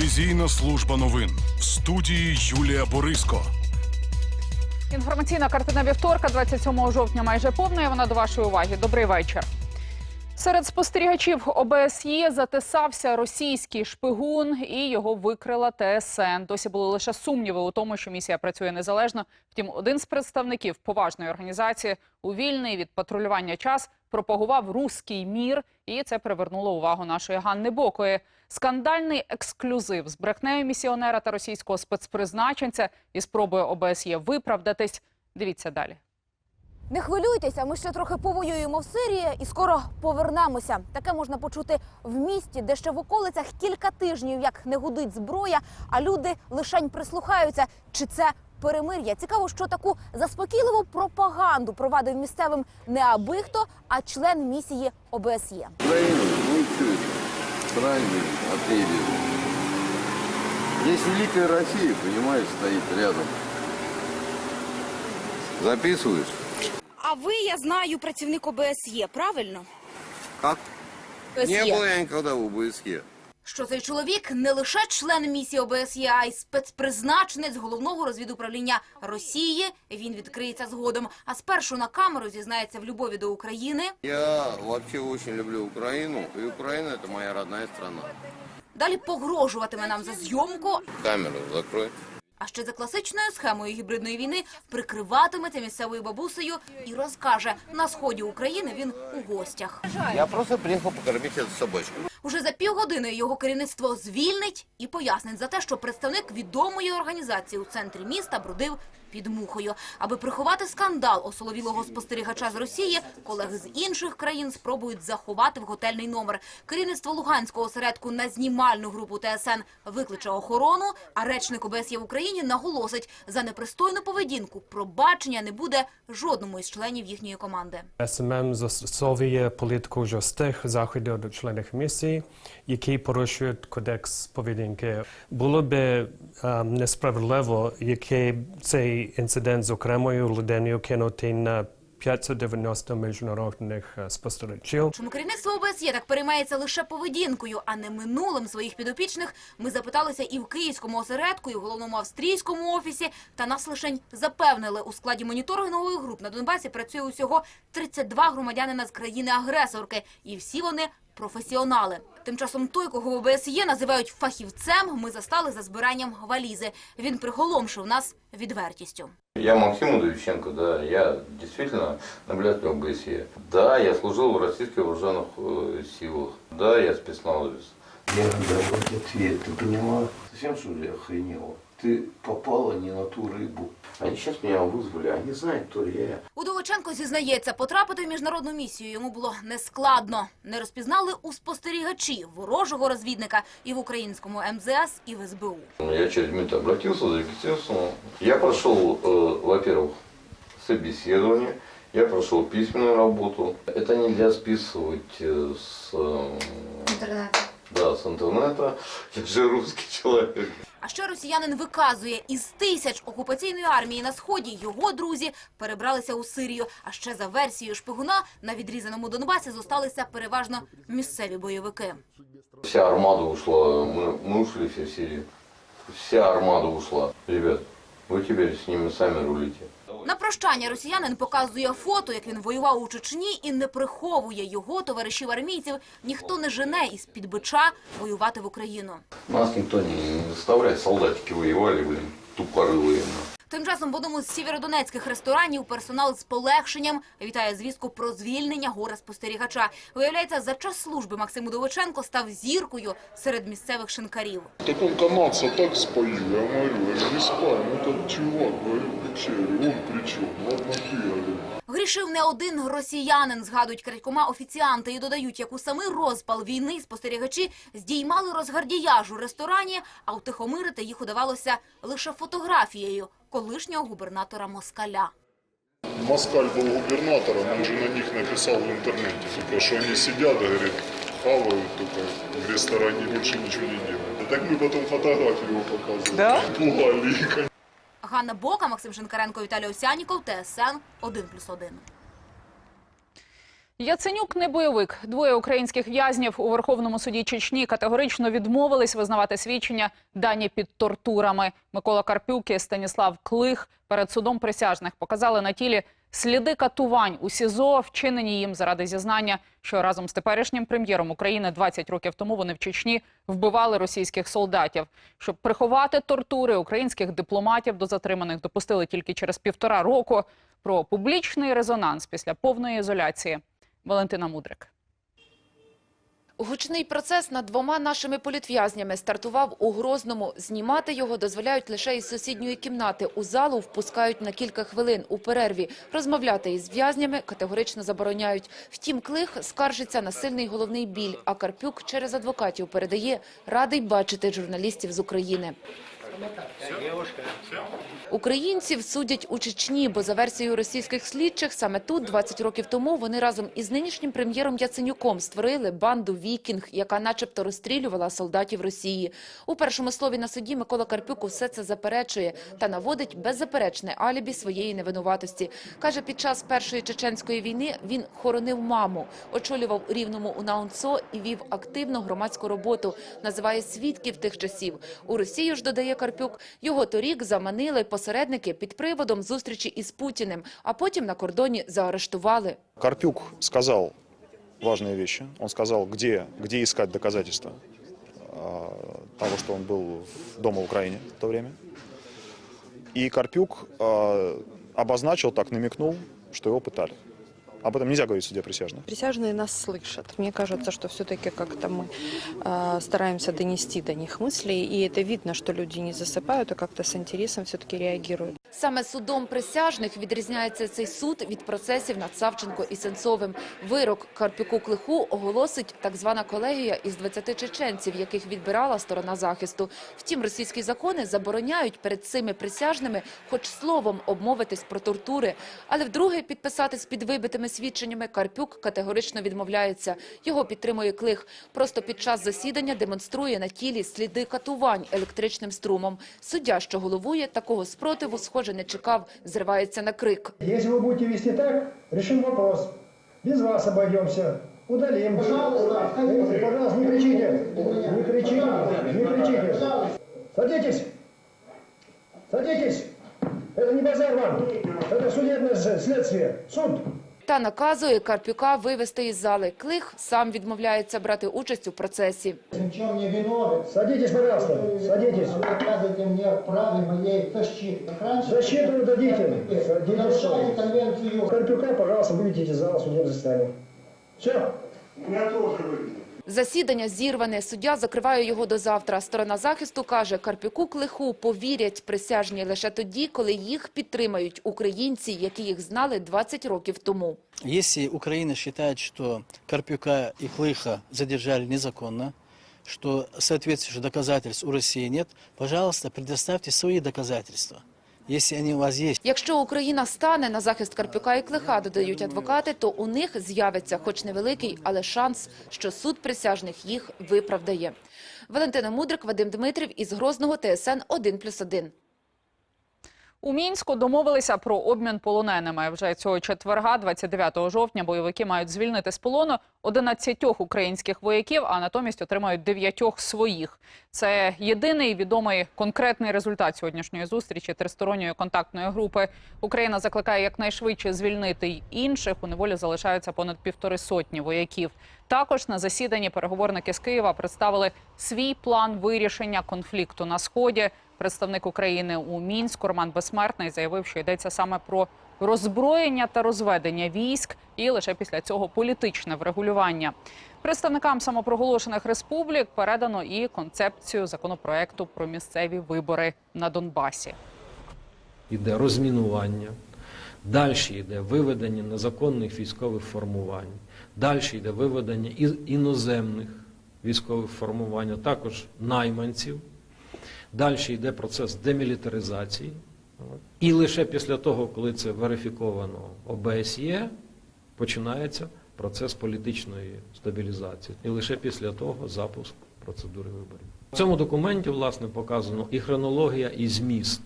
Телевізійна служба новин в студії Юлія Бориско. Інформаційна картина вівторка, 27 жовтня, майже повна. Вона до вашої уваги. Добрий вечір. Серед спостерігачів ОБСЄ затисався російський шпигун і його викрила ТСН. Досі були лише сумніви у тому, що місія працює незалежно. Втім, один з представників поважної організації у вільний від патрулювання час пропагував руський мір, і це привернуло увагу нашої Ганни Бокої. Скандальний ексклюзив з брехнею місіонера та російського спецпризначенця і спробою ОБСЄ виправдатись. Дивіться далі. Не хвилюйтеся, ми ще трохи повоюємо в Сирії і скоро повернемося. Таке можна почути в місті, де ще в околицях кілька тижнів як не гудить зброя, а люди лишень прислухаються. Чи це перемир'я? Цікаво, що таку заспокійливу пропаганду провадив місцевим не аби хто, а член місії ОБСЄ. Украину, ну и что это? Правильно, отели. Здесь Великая Россия, понимаешь, стоит рядом. Записываешь? А ви, я знаю, працівник ОБСЄ, правильно? Как? Не был я никогда в ОБСЕ. що цей чоловік не лише член місії ОБСЄ, а й спецпризначенець головного розвідуправління Росії. Він відкриється згодом. А спершу на камеру зізнається в любові до України. Я вообще очень люблю Украину, и Украина это моя родная страна. Далі погрожуватиме нам за зйомку. Камеру закрой. А ще за класичною схемою гібридної війни прикриватиметься місцевою бабусею і розкаже на сході України він у гостях. Я просто приехал покормить эту собачку. Уже за півгодини його керівництво звільнить і пояснить за те, що представник відомої організації у центрі міста бродив під мухою. Аби приховати скандал осоловілого спостерігача з Росії, колеги з інших країн спробують заховати в готельний номер. Керівництво Луганського осередку на знімальну групу ТСН викличе охорону, а речник ОБСЄ в Україні наголосить, за непристойну поведінку пробачення не буде жодному із членів їхньої команди. СММ застосовує політику жорстких заходів до членів місії, які порушують кодекс поведінки. Було би е, несправедливо, який цей інцидент з окремою людиною кинути на 590 міжнародних е, спостерігачів. Чому керівництво ОБСЄ так переймається лише поведінкою, а не минулим своїх підопічних? Ми запиталися і в київському осередку, і в головному австрійському офісі. Та нас лишень запевнили, у складі моніторингової груп на Донбасі працює усього 32 громадянина з країни-агресорки, і всі вони професіонали. Тим часом той, кого в ОБСЄ називають фахівцем, ми застали за збиранням валізи. Він приголомшив нас відвертістю. Я Максим Удовиченко, да, я действительно наблюдатель ОБСЕ. Да, я служил в российских вооруженных э, силах. Да, я спецназовец. Я дал ответ, ты поняла? Совсем что ли охренела? Ты попала не на ту рыбу. Они сейчас меня вызвали, они знают, кто я. Удовиченко зізнається, потрапити в міжнародну місію йому було нескладно. Не розпізнали у спостерігачі ворожого розвідника і в українському МЗС, і в СБУ. Я через минуту обратился, зарегистрировался. Я прошел, э, во-первых, собеседование, я прошел письменную работу. Это нельзя списывать э, с... э, Да, с интернета. Я же русский человек. А ще росіянин виказує, із тисяч окупаційної армії на сході його друзі перебралися у Сирію. А ще за версією шпигуна на відрізаному Донбасі зосталися переважно місцеві бойовики. Вся армада ушла, мы, мы ушли все в Сирию. Вся армада ушла. Ребят, вы теперь с ними сами рулите. На прощання росіянин показує фото, як він воював у Чечні, і не приховує його товаришів армійців. Ніхто не жене із під бича воювати в Україну. Нас ніхто не заставляє солдатики воевали, блин, тупорылые. Тим часом в одному з сєвєродонецьких ресторанів персонал з полегшенням вітає звістку про звільнення горе спостерігача. Виявляється, за час служби Максим Удовиченко став зіркою серед місцевих шинкарів. Так он так споил, я говорю, я не спал, ну этот чувак, говорю, вообще, он при чем? Ладно ты, говорю. Грішив не один росіянин, згадують крадькома офіціанти і додають, як у самий розпал війни спостерігачі здіймали розгардіяж у ресторані, а утихомирити їх удавалося лише фотографією колишнього губернатора Москаля. Москаль был губернатором, он же на них написал в интернете, типа, что они сидят, говорит, хавают только в ресторане, больше ничего не делают. И так мы потом фотографию его показывали. Да? Пугали их, Ганна Бока, Максим Шинкаренко, Віталій Осяніков, ТСН 1+,1. Яценюк не бойовик. Двоє українських в'язнів у Верховному суді Чечні категорично відмовились визнавати свідчення дані під тортурами. Микола Карпюк і Станіслав Клих перед судом присяжних показали на тілі сліди катувань у СІЗО, вчинені їм заради зізнання, що разом з теперішнім прем'єром України 20 років тому вони в Чечні вбивали російських солдатів. Щоб приховати тортури, українських дипломатів до затриманих допустили тільки через півтора року. Про публічний резонанс після повної ізоляції Валентина Мудрик. Гучний процес над двома нашими політв'язнями стартував у Грозному. Знімати його дозволяють лише із сусідньої кімнати. У залу впускають на кілька хвилин у перерві. Розмовляти із в'язнями категорично забороняють. Втім, Клих скаржиться на сильний головний біль, а Карпюк через адвокатів передає радий бачити журналістів з України. Українців судять у Чечні, бо за версією російських слідчих, саме тут 20 років тому вони разом із нинішнім прем'єром Яценюком створили банду «Вікінг», яка начебто розстрілювала солдатів Росії. У першому слові на суді Микола Карпюк усе це заперечує та наводить беззаперечне алібі своєї невинуватості. Каже, під час Першої чеченської війни він хоронив маму, очолював рівному у Наунцо і вів активну громадську роботу. Називає свідків тих часів. У Росію ж, додає Карпюк, його торік заманили посередники під приводом зустрічі із Путіним, а потім на кордоні заарештували. Карпюк сказал важные вещи. Он сказал, где, где искать доказательства а, того, что он был в- дома в Украине в то время. И Карпюк а, обозначил, так намекнул, что его пытали. Об этом нельзя говорить в суде присяжных. Присяжные нас слышат. Мне кажется, что все-таки как-то мы э, стараемся донести до них мысли, и это видно, что люди не засыпают, а как-то с интересом все-таки реагируют. Саме судом присяжних відрізняється цей суд від процесів над Савченко і Сенцовим. Вирок Карпюку Клиху оголосить так звана колегія із 20 чеченців, яких відбирала сторона захисту. Втім, російські закони забороняють перед цими присяжними хоч словом обмовитись про тортури. Але вдруге підписатись під вибитими свідченнями Карпюк категорично відмовляється. Його підтримує Клих. Просто під час засідання демонструє на тілі сліди катувань електричним струмом. Суддя, що головує, такого спротиву, схоже, не чекав, зривається на крик. Если вы будете вести так, решим вопрос. Без вас обойдемся. Удалим. Пожалуйста, пожалуйста, не кричите. Не кричите. Не кричите. Садитесь. Садитесь. Это не базар вам. Это судебное следствие. Суд. Та наказує Карпюка вивести із зали. Клих сам відмовляється брати участь у процесі. Ни в чем не виновен. Садитесь, пожалуйста. Садитесь. Вы оказываете мне право моей защиты. Как раньше, Защиту дадите. Садитесь. нарушали конвенцию Карпюка, пожалуйста, выведите из зала судебного заседания. Все. Засідання зірване. Суддя закриває його до завтра. Сторона захисту каже, Карпюку Клиху повірять присяжні лише тоді, коли їх підтримають українці, які їх знали 20 років тому. Если Украина считает, что Карпюка и Клыха задержали незаконно, что соответствующих доказательств у России нет, пожалуйста, предоставьте свои доказательства, если вони у вас є. Якщо Україна стане на захист Карпюка і Клиха, додають адвокати, то у них з'явиться хоч невеликий, але шанс, що суд присяжних їх виправдає. Валентина Мудрик, Вадим Дмитрів із Грозного, ТСН 1+,1. У Мінську домовилися про обмін полоненими. Вже цього четверга, 29 жовтня, бойовики мають звільнити з полону 11 українських вояків, а натомість отримають 9 своїх. Це єдиний відомий конкретний результат сьогоднішньої зустрічі тристоронньої контактної групи. Україна закликає якнайшвидше звільнити інших. У неволі залишаються понад півтори сотні вояків. Також на засіданні переговорники з Києва представили свій план вирішення конфлікту на сході. Представник України у мінську Роман Безсмертний заявив, що йдеться саме про роззброєння та розведення військ, і лише після цього політичне врегулювання. Представникам самопроголошених республік передано і концепцію законопроекту про місцеві вибори на Донбасі. Іде розмінування, далі йде виведення незаконних військових формувань, далі йде виведення іноземних військових формувань, а також найманців. Далі йде процес демілітаризації. І лише після того, коли це верифіковано ОБСЄ, починається процес політичної стабілізації. І лише після того запуск процедури виборів. В цьому документі, власне, показано і хронологія, і зміст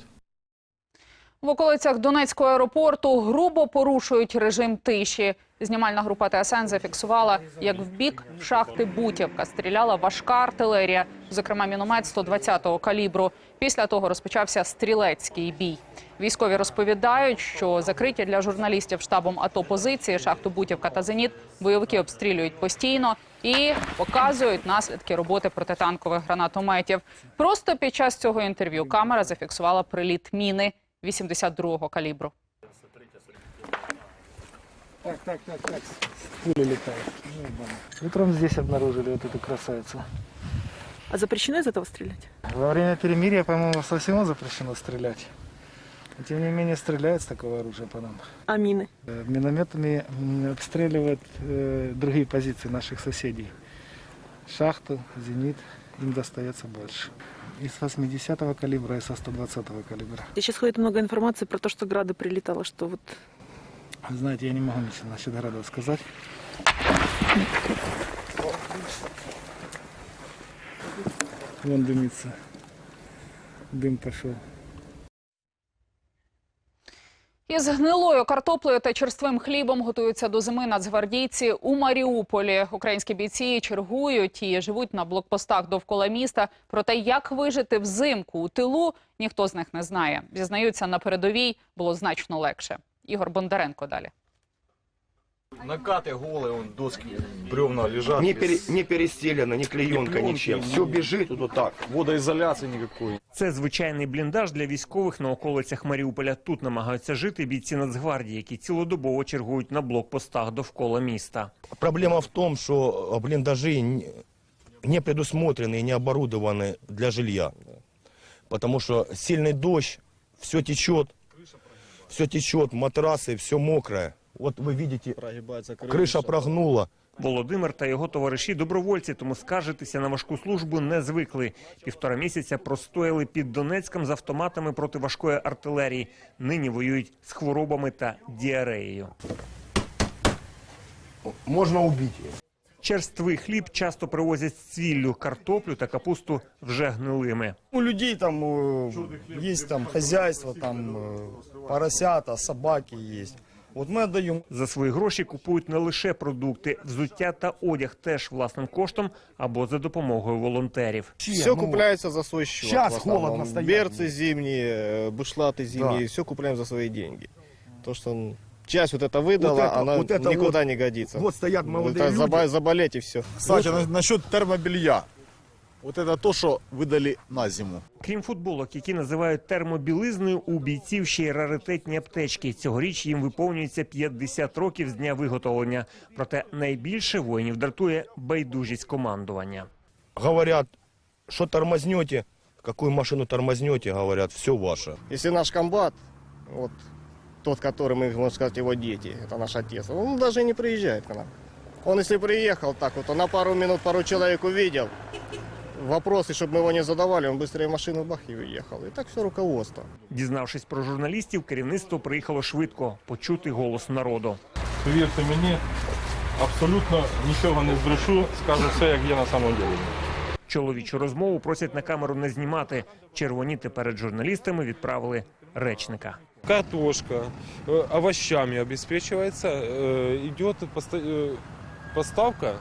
В околицях Донецького аеропорту грубо порушують режим тиші. Знімальна група ТСН зафіксувала, як в бік шахти Бутівка стріляла важка артилерія, зокрема міномет 120-го калібру. Після того розпочався стрілецький бій. Військові розповідають, що закриті для журналістів штабом АТО позиції шахту Бутівка та Зеніт бойовики обстрілюють постійно і показують наслідки роботи протитанкових гранатометів. Просто під час цього інтерв'ю камера зафіксувала приліт міни 82-го калібру. Так, так, так, так. Пули летают. Утром здесь обнаружили вот эту красавицу. А запрещено из этого стрелять? Во время перемирия, по-моему, совсем запрещено стрелять. Но, тем не менее, стреляют с такого оружия по нам. А мины? Э, Минометами обстреливают э, другие позиции наших соседей. Шахту, зенит, им достается больше. И с 80-го калибра, и со 120-го калибра. Сейчас ходит много информации про то, что грады прилетало, что вот Вы знаете, я не могу ничего насчет градов сказать. Вон дымится. Дым пошел. Із гнилою картоплею та черствим хлібом готуються до зими нацгвардійці у Маріуполі. Українські бійці чергують і живуть на блокпостах довкола міста. Проте, як вижити взимку у тилу, ніхто з них не знає. Зізнаються, на передовій було значно легше. Ігор Бондаренко далі. Накаты голые, вон доски, бревна лежат. Не, без- пере, не перестелено, не клеенка, пленки, ничем. ну, Все бежит. Тут вот так, водоизоляции никакой. Це звичайний бліндаж для військових на околицях Маріуполя. Тут намагаються жити бійці Нацгвардії, які цілодобово чергують на блокпостах довкола міста. Проблема в том, что блиндажи не- не предусмотрены и не оборудованы для жилья. Потому что сильный дождь, все течет, все течет, матрасы, все мокрое. Вот вы видите, крыша прогнула. Володимир та його товариші добровольці, тому скаржитися на важку службу не звикли. Півтора місяця простояли під Донецьком з автоматами проти важкої артилерії. Нині воюють з хворобами та діареєю. Можно убить ее. Черствий хліб часто привозять з цвіллю, картоплю та капусту вже гнилими. У людей там э, есть там хозяйство, там э, поросята, собаки есть. Вот мы отдаем. За свої гроші купують не лише продукти, взуття та одяг теж власним коштом або за допомогою волонтерів. Все купляется за свой счет. щас в основном. холодно стоять. Берцы зимние, э, бушлаты зимние, Да. все купляем за свои деньги. То, что м, часть вот это выдала, Вот это- она вот это никуда вот- не годится. вот стоят молодые Это заба- люди. заболеть и все. Кстати, на- насчет термобелья. Вот это то, что выдали на зиму. Крім футболок, які називають термобілизною, у бійців ще й раритетні аптечки. Цьогоріч їм виповнюється 50 років з дня виготовлення. Проте найбільше воїнів дратує байдужість командування. Говорят, что тормознете, какую машину тормознете, говорят, все ваше. Если наш комбат, вот тот, который мы, можно сказать, его дети, это наш отец, он даже и не приезжает к нам. Он если приехал так вот, он на пару минут пару человек увидел, вопросы, чтобы мы его не задавали, он быстрее в машину бах и уехал. И так все руководство. Дізнавшись про журналістів, керівництво приїхало швидко почути голос народу. Повірте мені, абсолютно нічого не збрешу, скажу все, як є на самом деле. Чоловічу розмову просять на камеру не знімати. Червоніти перед журналістами відправили речника. Картошка э, овощами обеспечивается, э, идет поста- э, поставка,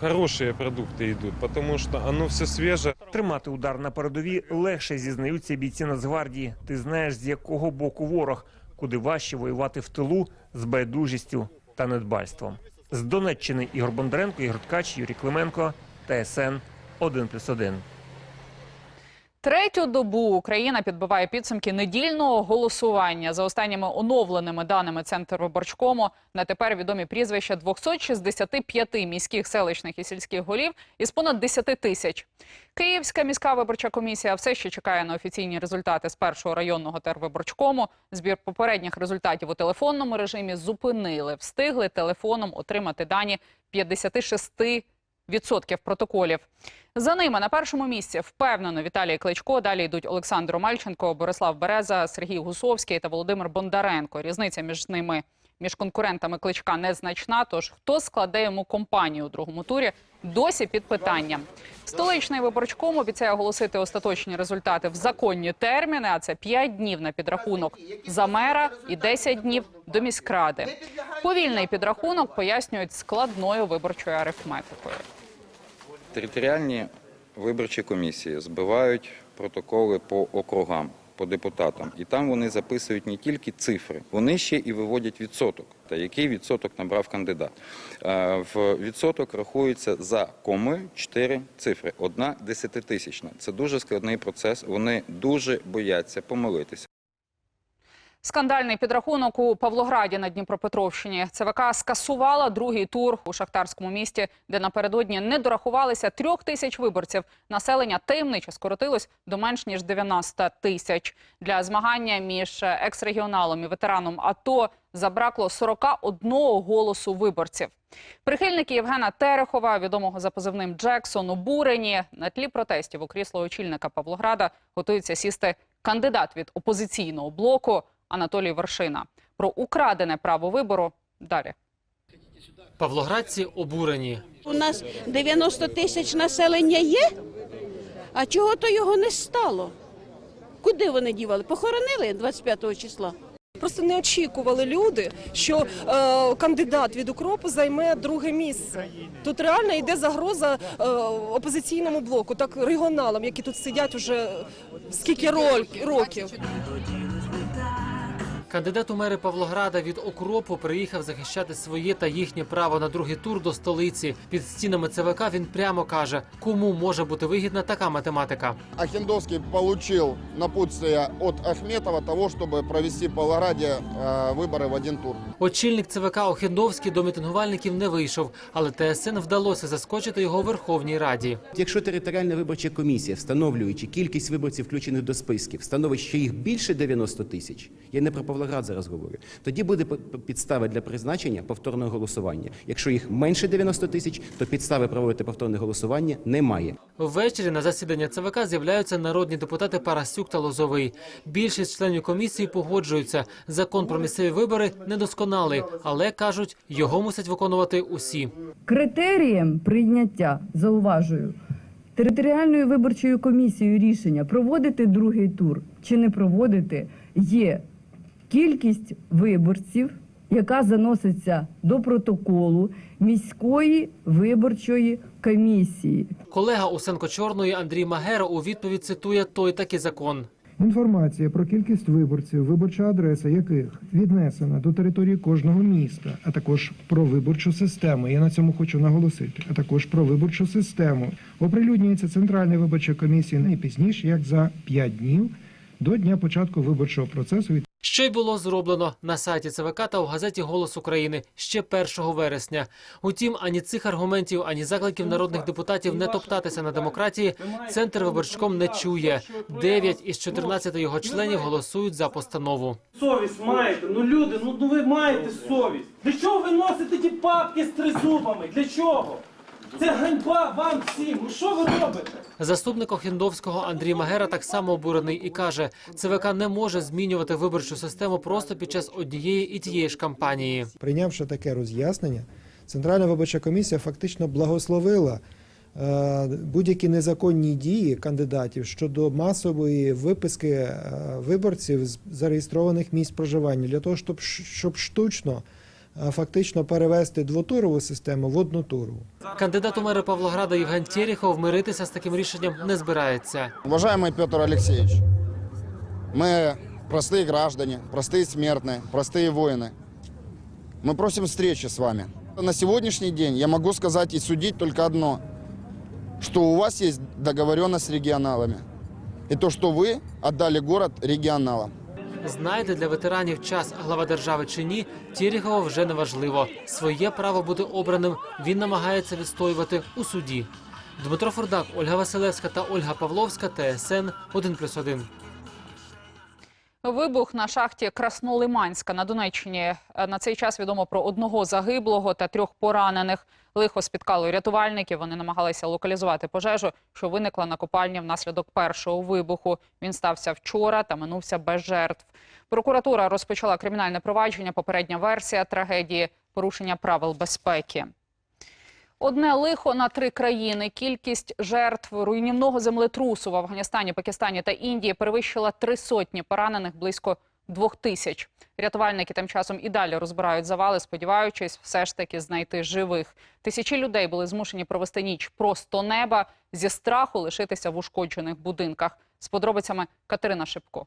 хорошие продукти йдуть, тому що воно все свіже. Тримати удар на передовій легше зізнаються бійці Нацгвардії. Ти знаєш, з якого боку ворог, куди важче воювати в тилу з байдужістю та недбальством. З Донеччини Ігор Бондаренко, Ігор Ткач, Юрій Клименко, ТСН 1+,1. Третю добу Україна підбиває підсумки недільного голосування. За останніми оновленими даними Центрвиборчкому на тепер відомі прізвища 265 міських, селищних і сільських голів із понад 10 тисяч. Київська міська виборча комісія все ще чекає на офіційні результати з першого районного тервиборчкому. Збір попередніх результатів у телефонному режимі зупинили. Встигли телефоном отримати дані 56 відсотків протоколів. За ними на першому місці впевнено Віталій Кличко. Далі йдуть Олександр Мальченко, Борислав Береза, Сергій Гусовський та Володимир Бондаренко. Різниця між ними між конкурентами кличка незначна. Тож хто складе йому компанію у другому турі, досі під питанням. Столичний виборчком обіцяє оголосити остаточні результати в законні терміни. А це 5 днів на підрахунок за мера і 10 днів до міськради. Повільний підрахунок пояснюють складною виборчою арифметикою. Територіальні виборчі комісії збивають протоколи по округам, по депутатам, і там вони записують не тільки цифри, вони ще і виводять відсоток. Та який відсоток набрав кандидат? Е, В відсоток рахується за комою чотири цифри, одна десятитисячна. Це дуже складний процес. Вони дуже бояться помилитися. Скандальний підрахунок у Павлограді на Дніпропетровщині. ЦВК скасувала другий тур у шахтарському місті, де напередодні не дорахувалися трьох тисяч виборців. Населення таємниче скоротилось до менш ніж 90 тисяч. Для змагання між екс-регіоналом і ветераном АТО забракло 41 голосу виборців. Прихильники Євгена Терехова, відомого за позивним Джексон, обурені. На тлі протестів у крісло очільника Павлограда готується сісти кандидат від опозиційного блоку Анатолій Вершина. Про украдене право вибору далі. Павлоградці обурені. У нас 90 тисяч населення є, а чого то його не стало? Куди вони дівали? Похоронили 25 числа? Просто не очікували люди, що е, кандидат від укропу займе друге місце. Тут реально йде загроза е, опозиційному блоку, так регіоналам, які тут сидять уже скільки років. Кандидат у мери Павлограда від окропу приїхав захищати своє та їхнє право на другий тур до столиці. Під стінами ЦВК він прямо каже, кому може бути вигідна така математика. Ахендовский получил напутствие от Ахметова того, чтобы провести в Павлограде э, выборы в один тур. Очільник ЦВК Охендовський до мітингувальників не вийшов, але ТСН вдалося заскочити його у Верховній Раді. Якщо територіальна виборча комісія, встановлюючи кількість виборців, включених до списків, встановить, що їх більше 90 тисяч, я не про Павлоград зараз говорю, тоді буде п- п- підстава для призначення повторного голосування. Якщо їх менше 90 тисяч, то підстави проводити повторне голосування немає. Ввечері на засідання ЦВК з'являються народні депутати Парасюк та Лозовий. Більшість членів комісії погоджуються. Закон про місцеві вибори недосконалий, але кажуть, його мусять виконувати усі. Критерієм прийняття, зауважую, територіальною виборчою комісією рішення проводити другий тур чи не проводити є кількість виборців, яка заноситься до протоколу міської виборчої комісії. Колега Усенко Чорної Андрій Магера у відповідь цитує той таки закон. Інформація про кількість виборців, виборча адреса яких віднесена до території кожного міста, а також про виборчу систему. Я на цьому хочу наголосити. А також про виборчу систему оприлюднюється Центральною виборчою комісією не пізніше, як за 5 днів до дня початку виборчого процесу. Що й було зроблено на сайті ЦВК та у газеті Голос України ще 1 вересня. Утім, ані цих аргументів, ані закликів народних депутатів не топтатися на демократії. Центр виборчком не чує. Дев'ять із 14 його членів голосують за постанову. Совість маєте, ну люди, ну, ну ви маєте совість. Для чого ви носите ті папки з тризубами? Для чого? Це ганьба вам всім. Ну що ви робите? Заступник Охендовського Андрій Магера так само обурений і каже, ЦВК не може змінювати виборчу систему просто під час однієї і тієї ж кампанії. Прийнявши таке роз'яснення, Центральна виборча комісія фактично благословила е, будь-які незаконні дії кандидатів щодо масової виписки е, виборців з зареєстрованих місць проживання для того, щоб, щоб штучно фактично перевести двотурову систему в однотурову. Кандидат у мери Павлограда Євген Терехов миритися з таким рішенням не збирається. Уважаемый Петр Алексеевич, мы простые граждане, простые смертные, простые воины. Мы просим встречи с вами. На сегодняшний день я могу сказать и судить только одно, что у вас есть договоренность с регионалами. И то, что вы отдали город регионалам. Знайде для ветеранів час глава держави чи ні, Терехова вже не важливо. Своє право бути обраним він намагається відстоювати у суді. Дмитро Фордак, Ольга Василевська та Ольга Павловська, ТСН 1+,1. Вибух на шахті Краснолиманська на Донеччині. На цей час відомо про одного загиблого та трьох поранених. Лихо спіткало рятувальників. Вони намагалися локалізувати пожежу, що виникла на копальні внаслідок першого вибуху. Він стався вчора та минувся без жертв. Прокуратура розпочала кримінальне провадження. Попередня версія трагедії – порушення правил безпеки. Одне лихо на три країни. Кількість жертв руйнівного землетрусу в Афганістані, Пакистані та Індії перевищила три сотні, поранених близько двох тисяч. Рятувальники тим часом і далі розбирають завали, сподіваючись все ж таки знайти живих. Тисячі людей були змушені провести ніч просто неба зі страху лишитися в ушкоджених будинках. З подробицями Катерина Шипко.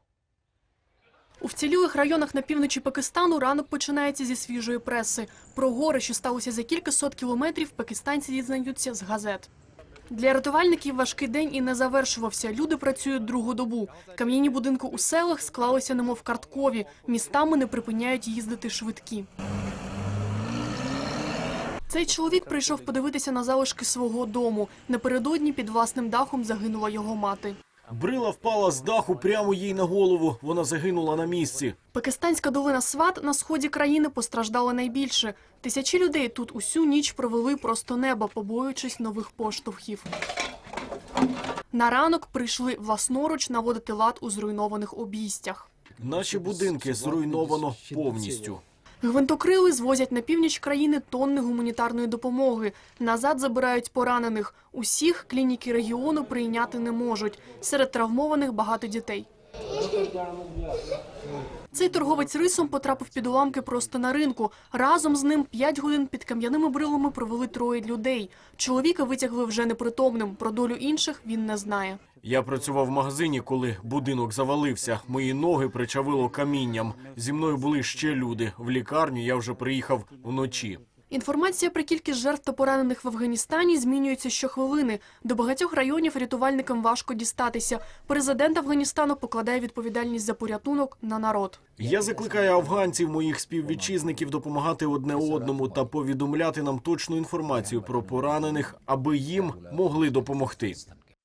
У вцілілих районах на півночі Пакистану ранок починається зі свіжої преси. Про гори, що сталося за кілька сот кілометрів, пакистанці дізнаються з газет. Для рятувальників важкий день і не завершувався. Люди працюють другу добу. Кам'яні будинки у селах склалися немов карткові. Містами не припиняють їздити швидкі. Цей чоловік прийшов подивитися на залишки свого дому. Напередодні під власним дахом загинула його мати. Брила впала з даху прямо їй на голову. Вона загинула на місці. Пакистанська долина Сват на сході країни постраждала найбільше. Тисячі людей тут усю ніч провели просто неба, побоюючись нових поштовхів. На ранок прийшли власноруч наводити лад у зруйнованих обійстях. Наші будинки зруйновано повністю. Гвинтокрили звозять на північ країни тонни гуманітарної допомоги. Назад забирають поранених. Усіх клініки регіону прийняти не можуть. Серед травмованих багато дітей. Цей торговець рисом потрапив під уламки просто на ринку. Разом з ним 5 годин під кам'яними брилами провели троє людей. Чоловіка витягли вже непритомним. Про долю інших він не знає. Я працював в магазині, коли будинок завалився. Мої ноги причавило камінням. Зі мною були ще люди. В лікарню я вже приїхав вночі. Інформація про кількість жертв та поранених в Афганістані змінюється щохвилини. До багатьох районів рятувальникам важко дістатися. Президент Афганістану покладає відповідальність за порятунок на народ. Я закликаю афганців, моїх співвітчизників, допомагати одне одному та повідомляти нам точну інформацію про поранених, аби їм могли допомогти.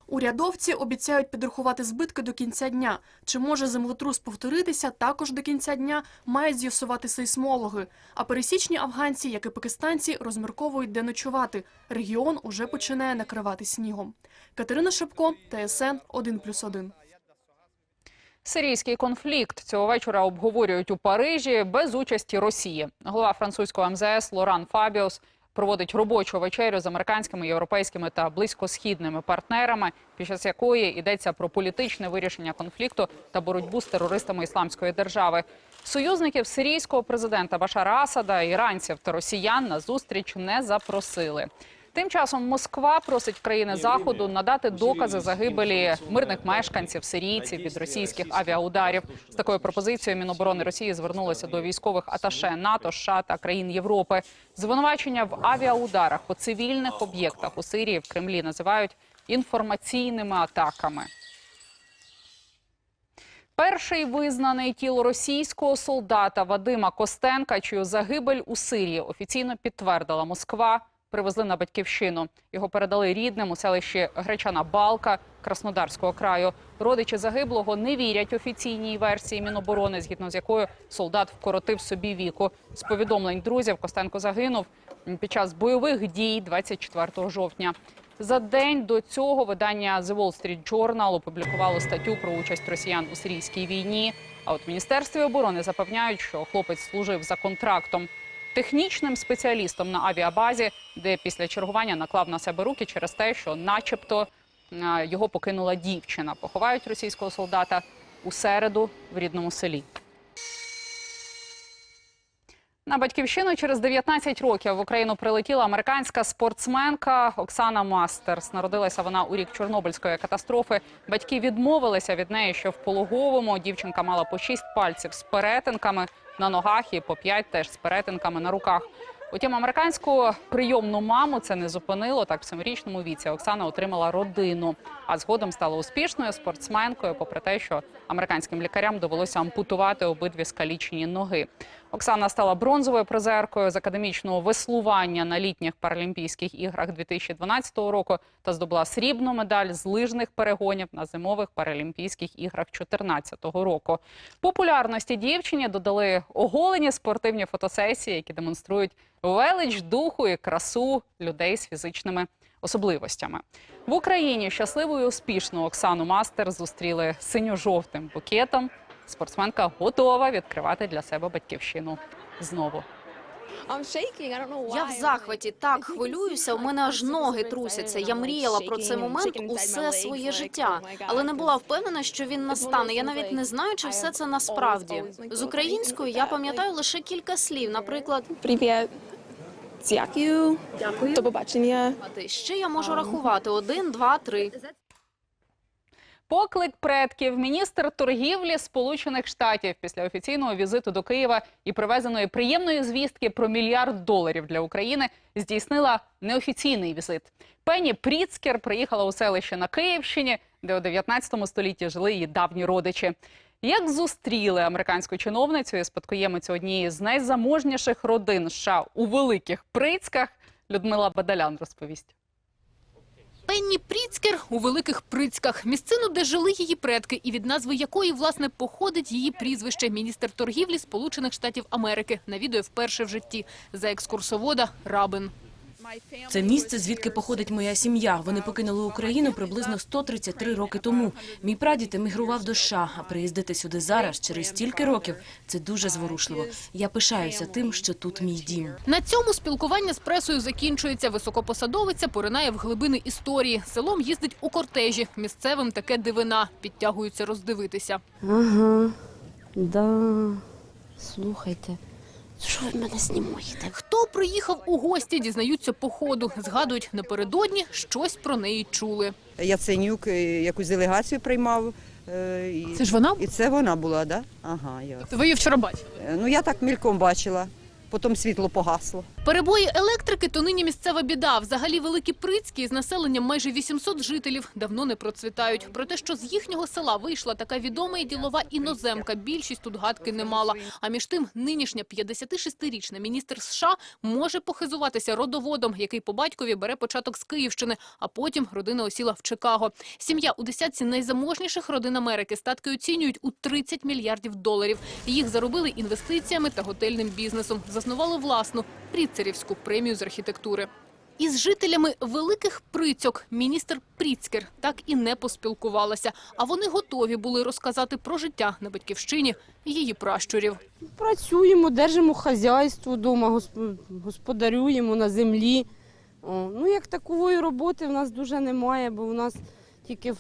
Урядовці обіцяють підрахувати збитки до кінця дня. Чи може землетрус повторитися, також до кінця дня мають з'ясувати сейсмологи. А пересічні афганці, як і пакистанці, розмірковують, де ночувати. Регіон уже починає накривати снігом. Катерина Шепко, ТСН 1+,1. Сирійський конфлікт цього вечора обговорюють у Парижі без участі Росії. Голова французького МЗС Лоран Фабіос проводить робочу вечерю з американськими, європейськими та близькосхідними партнерами, під час якої йдеться про політичне вирішення конфлікту та боротьбу з терористами ісламської держави. Союзників сирійського президента Башара Асада, іранців та росіян на зустріч не запросили. Тим часом Москва просить країни заходу надати докази загибелі мирних мешканців сирійців від російських авіаударів. З такою пропозицією Міноборони Росії звернулося до військових аташе НАТО, США та країн Європи. Звинувачення в авіаударах по цивільних об'єктах у Сирії в Кремлі називають інформаційними атаками. Перший визнаний тіло російського солдата Вадима Костенка, чию загибель у Сирії офіційно підтвердила Москва. Привезли на батьківщину. Його передали рідним у селищі Гречана Балка Краснодарського краю. Родичі загиблого не вірять офіційній версії Міноборони, згідно з якою солдат вкоротив собі віку. З повідомлень друзів Костенко загинув під час бойових дій 24 жовтня. За день до цього видання The Wall Street Journal опублікувало статтю про участь росіян у сирійській війні. А от міністерстві оборони запевняють, що хлопець служив за контрактом технічним спеціалістом на авіабазі, де після чергування наклав на себе руки через те, що, начебто, е, його покинула дівчина. Поховають російського солдата у середу в рідному селі. На батьківщину через 19 років в Україну прилетіла американська спортсменка Оксана Мастерс. Народилася вона у рік Чорнобильської катастрофи. Батьки відмовилися від неї, що в пологовому дівчинка мала по 6 пальців з перетинками на ногах і по п'ять теж з перетинками на руках. Утім, американську прийомну маму це не зупинило. Так в семирічному віці Оксана отримала родину, а згодом стала успішною спортсменкою, попри те, що американським лікарям довелося ампутувати обидві скалічені ноги. Оксана стала бронзовою призеркою з академічного веслування на літніх Паралімпійських іграх 2012 року та здобула срібну медаль з лижних перегонів на зимових Паралімпійських іграх 2014 року. Популярності дівчині додали оголені спортивні фотосесії, які демонструють велич духу і красу людей з фізичними особливостями. В Україні щасливу і успішну Оксану Мастер зустріли синьо-жовтим букетом. Спортсменка готова відкривати для себе батьківщину знову. Я в захваті, так хвилююся. У мене аж ноги трусяться. Я мріяла про цей момент усе своє життя, але не була впевнена, що він настане. Я навіть не знаю, чи все це насправді. З українською я пам'ятаю лише кілька слів. Наприклад, Привіт. Дякую. Дякую. До побачення. ще я можу рахувати один, два, три. Поклик предків міністр торгівлі Сполучених Штатів після офіційного візиту до Києва і привезеної приємної звістки про мільярд доларів для України здійснила неофіційний візит. Пенні Пріцкер приїхала у селище на Київщині, де у 19 столітті жили її давні родичі. Як зустріли американську чиновницю і спадкоємицю однієї з найзаможніших родин США у великих прицьках, Людмила Бадалян розповість. Пенні Пріцкер у великих прицьках, місцину, де жили її предки, і від назви якої власне походить її прізвище. Міністр торгівлі Сполучених Штатів Америки навідує вперше в житті за екскурсовода Рабин. Це місце, звідки походить моя сім'я. Вони покинули Україну приблизно 133 роки тому. Мій прадід емігрував до США, а приїздити сюди зараз, через стільки років, це дуже зворушливо. Я пишаюся тим, що тут мій дім. На цьому спілкування з пресою закінчується. Високопосадовиця поринає в глибини історії. Селом їздить у кортежі. Місцевим таке дивина. Підтягуються роздивитися. Ага, да. Слухайте, що ви мене знімаєте? Хто приїхав у гості, дізнаються по ходу. Згадують, напередодні щось про неї чули. Яценюк е, якусь делегацію приймав. е, і- Це ж вона? І це вона була, да? Ага, я. Ви її вчора бачили? Е, Ну я так мільком бачила. Потім світло погасло. Перебої електрики то нині місцева біда. Взагалі великі прицькі з населенням майже 800 жителів давно не процвітають. Про те, що з їхнього села вийшла така відома і ділова іноземка, більшість тут гадки не мала. А між тим, нинішня 56-річна міністр США може похизуватися родоводом, який по батькові бере початок з Київщини, а потім родина осіла в Чикаго. Сім'я у десятці найзаможніших родин Америки статки оцінюють у 30 мільярдів доларів. Їх заробили інвестиціями та готельним бізнесом. Заснували власну Пріцерівську премію з архітектури. Із жителями великих прицьок міністр Пріцкер так і не поспілкувалася, а вони готові були розказати про життя на батьківщині її пращурів. Працюємо, держимо хазяйство вдома, господарюємо на землі. О, ну, як такової роботи в нас дуже немає, бо в нас тільки в-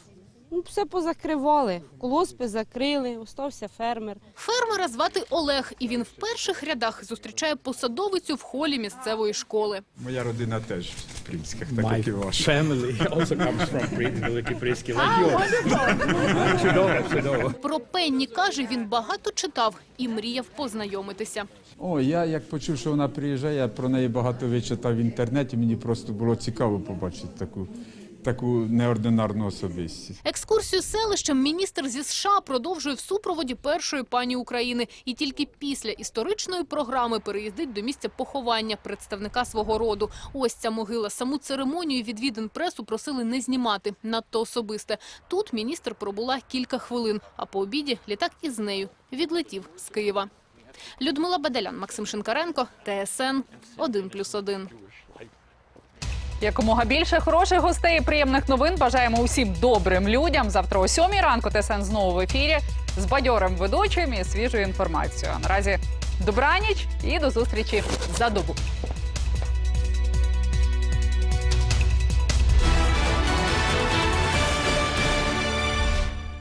ну, все позакривали. Колоспи закрили, остався фермер. Фермера звати Олег, і він в перших рядах зустрічає посадовицю в холі місцевої школи. Моя родина теж в Примськах, так My як і ваша. family also comes from Prince, Великий like yours. Чудово, чудово. Про Пенні каже, він багато читав і мріяв познайомитися. О, я як почув, що вона приїжджає, я про неї багато вичитав в інтернеті. Мені просто було цікаво побачити таку, таку неординарну особистість. Екскурсію селищем міністр зі США продовжує в супроводі першої пані України. І тільки після історичної програми переїздить до місця поховання представника свого роду. Ось ця могила. Саму церемонію відвідин пресу просили не знімати. Надто особисте. Тут міністр пробула кілька хвилин, а по обіді літак із нею відлетів з Києва. Людмила Бадалян, Максим Шинкаренко, ТСН 1+,1. Якомога більше хороших гостей і приємних новин бажаємо усім добрим людям. Завтра о сьомій ранку ТСН знову в ефірі з бадьорим ведучим і свіжою інформацією. А наразі добраніч і до зустрічі за добу.